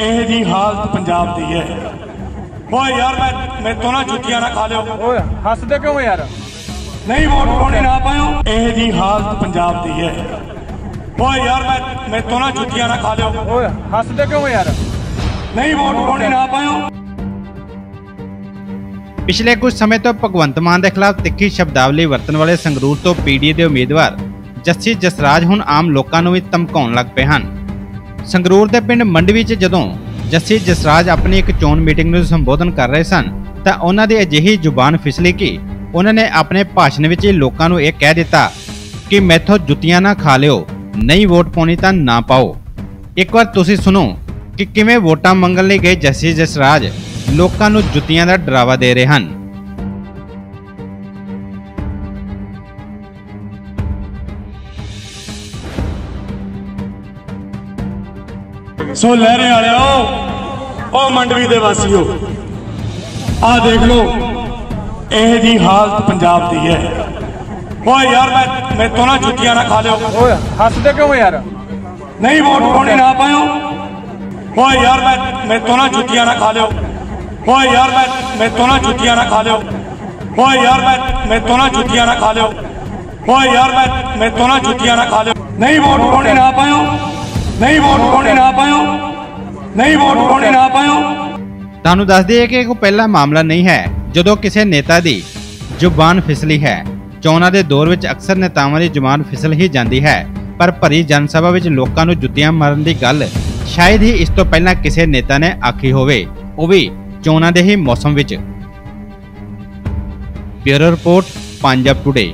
ਇਹ ਜੀ ਹਾਲਤ ਪੰਜਾਬ ਦੀ ਹੈ। ਓਏ ਯਾਰ ਮੈਂ ਮੇਰੇ ਤੋਂ ਨਾ ਜੁੱਤੀਆਂ ਨਾ ਖਾ ਲਿਓ। ਓਏ ਹੱਸਦੇ ਕਿਉਂ ਯਾਰ? ਨਹੀਂ ਵੋਟ ਪਾਉਣੀ ਨਾ ਪਾਇਓ। ਇਹ ਜੀ ਹਾਲਤ ਪੰਜਾਬ ਦੀ ਹੈ। ਓਏ ਯਾਰ ਮੈਂ ਮੇਰੇ ਤੋਂ ਨਾ ਜੁੱਤੀਆਂ ਨਾ ਖਾ ਲਿਓ। ਓਏ ਹੱਸਦੇ ਕਿਉਂ ਯਾਰ? ਨਹੀਂ ਵੋਟ ਪਾਉਣੀ ਨਾ ਪਾਇਓ। ਪਿਛਲੇ ਕੁਝ ਸਮੇਂ ਤੋਂ ਭਗਵੰਤ ਮਾਨ ਦੇ ਖਿਲਾਫ ਤਿੱਖੀ ਸ਼ਬਦਾਵਲੀ ਵਰਤਣ ਵਾਲੇ ਸੰਗਰੂਰ ਤੋਂ ਪੀਡੀਏ ਦੇ ਉਮੀਦਵਾਰ ਜੱਸੀ ਜਸਰਾਜ ਹੁਣ ਆਮ ਲੋਕਾਂ ਨੂੰ ਵੀ ਧਮਕਾਉਣ ਲੱਗ ਪਏ ਹਨ। ਸੰਗਰੂਰ ਦੇ ਪਿੰਡ ਮੰਡਵੀ 'ਚ ਜਦੋਂ ਜੱਸੀ ਜਸਰਾਜ ਆਪਣੀ ਇੱਕ ਚੋਣ ਮੀਟਿੰਗ ਨੂੰ ਸੰਬੋਧਨ ਕਰ ਰਹੇ ਸਨ, ਤਾਂ ਉਹਨਾਂ ਦੀ ਅਜਿਹੀ ਜ਼ੁਬਾਨ ਫਿਸਲੀ ਕਿ ਉਹਨਾਂ ਨੇ ਆਪਣੇ ਭਾਸ਼ਣ ਵਿੱਚ ਹੀ ਲੋਕਾਂ ਨੂੰ ਇਹ ਕਹਿ ਦਿੱਤਾ ਕਿ ਮੈਥੋਂ ਜੁੱਤੀਆਂ ਨਾ ਖਾ ਲਿਓ, ਨਹੀਂ ਵੋਟ ਪਾਉਣੀ ਤਾਂ ਨਾ ਪਾਓ। ਇੱਕ ਵਾਰ ਤੁਸੀਂ ਸੁਣੋ ਕਿ ਕਿਵੇਂ ਵੋਟਾਂ ਮੰਗਣ ਲਈ ਗਏ ਜੱਸੀ ਜਸਰਾਜ ਲੋਕਾਂ ਨੂੰ ਜੁੱਤੀਆਂ ਦਾ ਡਰਾਵਾ ਦੇ ਰਹੇ ਹਨ। ਸੋ ਲਹਿਰੇ ਵਾਲਿਓ ਉਹ ਮੰਡਵੀ ਦੇ ਵਾਸੀਓ ਆਹ ਦੇਖ ਲਓ ਇਹ ਜੀ ਹਾਲਤ ਪੰਜਾਬ ਦੀ ਹੈ। ਓਏ ਯਾਰ ਮੈਂ ਮੇਰੇ ਤੋਂ ਨਾ ਜੁੱਤੀਆਂ ਨਾ ਖਾ ਲਿਓ। ਓਏ ਹੱਸਦੇ ਕਿਉਂ ਯਾਰ? ਨਹੀਂ ਵੋਟ ਪਾਉਣੀ ਨਾ ਪਾਇਓ। ਓਏ ਯਾਰ ਮੈਂ ਮੇਰੇ ਤੋਂ ਨਾ ਜੁੱਤੀਆਂ ਨਾ ਖਾ ਲਿਓ। ਓਏ ਯਾਰ ਮੈਂ ਮੇਰੇ ਤੋਂ ਨਾ ਜੁੱਤੀਆਂ ਨਾ ਖਾ ਲਿਓ। ਓਏ ਯਾਰ ਮੈਂ ਮੇਰੇ ਤੋਂ ਨਾ ਜੁੱਤੀਆਂ ਨਾ ਖਾ ਲਿਓ। ਓਏ ਯਾਰ ਮੈਂ ਮੇਰੇ ਤੋਂ ਨਾ ਜੁੱਤੀਆਂ ਨਾ ਖਾ ਲਿਓ। ਨਹੀਂ ਵੋਟ ਪਾਉਣੀ ਨਾ ਪਾਇਓ। ਨਹੀਂ ਵੋਟ ਪਾਉਣੀ ਨਾ ਪਾਇਓ। ਨਹੀਂ ਵੋਟ ਪਾਉਣੀ ਨਾ ਪਾਇਓ। ਤੁਹਾਨੂੰ ਦੱਸ ਦਈਏ ਕਿ ਇਹ ਕੋਈ ਪਹਿਲਾ ਮਾਮਲਾ ਨਹੀਂ ਹੈ, ਜਦੋਂ ਕਿਸੇ ਨੇਤਾ ਦੀ ਜ਼ੁਬਾਨ ਫਿਸਲੀ ਹੈ। ਚੋਣਾਂ ਦੇ ਦੌਰ ਵਿੱਚ ਅਕਸਰ ਨੇਤਾਵਾਂ ਦੀ ਜ਼ੁਬਾਨ ਫਿਸਲ ਹੀ ਜਾਂਦੀ ਹੈ, ਪਰ ਭਰੀ ਜਨਸਭਾ ਵਿੱਚ ਲੋਕਾਂ ਨੂੰ ਜੁੱਤੀਆਂ ਮਾਰਨ ਦੀ ਗੱਲ ਸ਼ਾਇਦ ਹੀ ਇਸ ਤੋਂ ਪਹਿਲਾਂ ਕਿਸੇ ਨੇਤਾ ਨੇ ਆਖੀ ਹੋਵੇ। ਉਹ ਵੀ ਚੋਣਾਂ ਦੇ ਹੀ ਮੌਸਮ ਵਿੱਚ। Bureau report, Punjab today